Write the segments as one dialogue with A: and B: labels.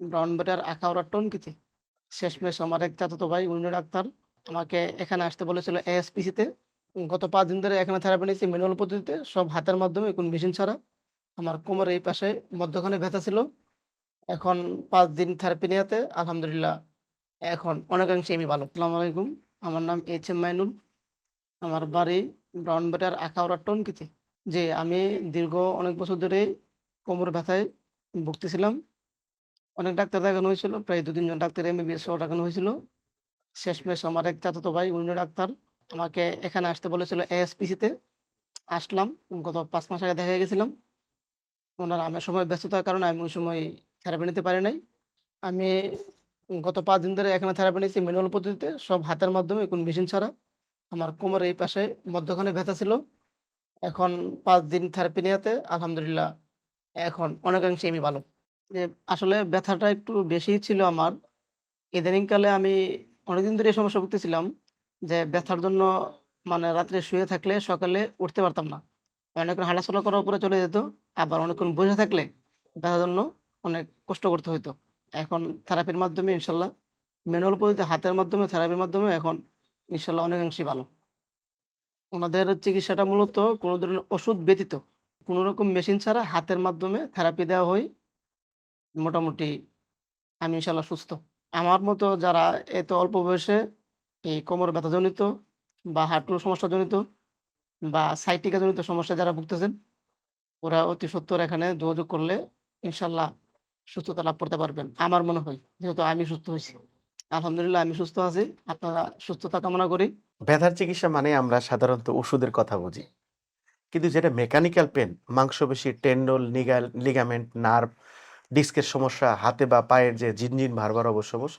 A: ব্রাউনবাজার আখাউড়া টঙ্গীতে শেষমেশ আমার এক চাচাতো ভাই, উনি ডাক্তার, আমাকে এখানে আসতে বলেছিল এএসপিসিতে গত পাঁচ দিন ধরে এখানে থেরাপি নিয়েছি ম্যানুয়াল পদ্ধতিতে, সব হাতের মাধ্যমে, কোন মেশিন ছাড়া। আমার কোমরের এই পাশে মধ্যখানে ব্যথা ছিল। এখন পাঁচ দিন থেরাপি নেওয়াতে, আলহামদুলিল্লাহ, এখন অনেকাংশে আমি ভালো। আসসালামু আলাইকুম, আমার নাম এইচ এম মাইনুল। আমার বাড়ি ব্রাউনবাজার আখাউড়া টঙ্গীতে যে আমি দীর্ঘ অনেক বছর ধরে কোমর ব্যথায় ভুগতেছিলাম। অনেক ডাক্তার দেখানো হয়েছিল, প্রায় দু তিনজন ডাক্তার এমবিবিএস সহ দেখানো হয়েছিল। শেষমেশ আমার এক চাচাতো ভাই অন্য ডাক্তার, আমাকে এখানে আসতে বলেছিল এএসপিসিতে আসলাম, গত পাঁচ মাস আগে দেখা গেছিলাম। ওনার আমার সময় ব্যস্ততার কারণে আমি ওই সময় থেরাপি নিতে পারি নাই। আমি গত পাঁচ দিন ধরে এখানে থেরাপি নিয়েছি ম্যানুয়াল পদ্ধতিতে, সব হাতের মাধ্যমে, কোন মেশিন ছাড়া। আমার কোমরের এই পাশে মধ্যখানে ব্যথা ছিল। এখন পাঁচ দিন থেরাপি নেওয়াতে, আলহামদুলিল্লাহ, এখন অনেকাংশে আমি ভালো। যে আসলে ব্যথাটা একটু বেশি ছিল আমার। ইদানিংকালে আমি অনেকদিন ধরে এই সমস্যা ভুগতেছিলাম যে ব্যথার জন্য মানে রাত্রে শুয়ে থাকলে সকালে উঠতে পারতাম না। অনেকক্ষণ হাঁটাচলা করার উপরে চলে যেত, আবার অনেকক্ষণ বসে থাকলে ব্যথার জন্য অনেক কষ্ট করতে হতো এখন থেরাপির মাধ্যমে ইনশাল্লাহ, ম্যানুয়াল পদ্ধতিতে হাতের মাধ্যমে, থেরাপির মাধ্যমে এখন ইনশাল্লাহ অনেকাংশেই ভালো। ওনাদের চিকিৎসাটা মূলত কোনো ধরনের ওষুধ ব্যতীত, কোনো রকম মেশিন ছাড়া হাতের মাধ্যমে থেরাপি দেওয়া হয়। মোটামুটি আমি ইনশাল্লাহ সুস্থ। আমার মতো যারা এত অল্প বয়সে এই কোমর ব্যথাজনিত বা হাঁটুর সমস্যাজনিত বা সাইটিকা জনিত সমস্যা যারা ভুগতেছেন, ওরা অতি সত্বর এখানে যোগাযোগ করলে ইনশাল্লাহ সুস্থতা লাভ করতে পারবেন। আমার মনে হয়, যেহেতু আমি সুস্থ হয়েছি। আলহামদুলিল্লাহ আমি সুস্থ আছি। আপনারা সুস্থতা কামনা করি।
B: ব্যথার চিকিৎসা মানে আমরা সাধারণত ওষুধের কথা বুঝি। কিন্তু যেটা মেকানিক্যাল পেন মাংসপেশি টেন্ডল লিগামেন্ট নার্ভ ডিস্কের সমস্যা, হাতে বা পায়ের যে জিনজিন, ভারবার অবসবস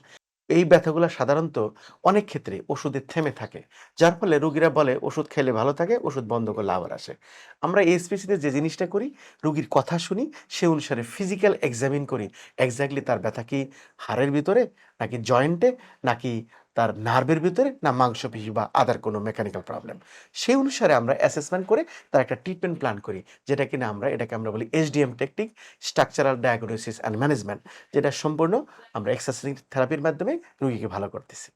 B: এই ব্যথাগুলো সাধারণত অনেক ক্ষেত্রে ওষুধে থেমে থাকে, যার ফলে রুগীরা বলে, ওষুধ খেলে ভালো থাকে, ওষুধ বন্ধ করলে আবার আসে। আমরা এসপিসিতে যে জিনিসটা করি, রুগীর কথা শুনি, সে অনুসারে ফিজিক্যাল এক্সামিন করি এক্স্যাক্টলি তার ব্যথা কি হাড়ের ভিতরে, নাকি জয়েন্টে নাকি তার নার্ভের ভিতরে না মাংসপেশি বা আদার কোনো মেকানিক্যাল প্রবলেম সেই অনুসারে আমরা অ্যাসেসমেন্ট করে তার একটা ট্রিটমেন্ট প্ল্যান করি, যেটা কিনা আমরা, এটাকে আমরা বলি HDM technique structural diagnosis and management যেটা সম্পূর্ণ আমরা এক্সারসাইজ থেরাপির মাধ্যমে রুগীকে ভালো করতেছি।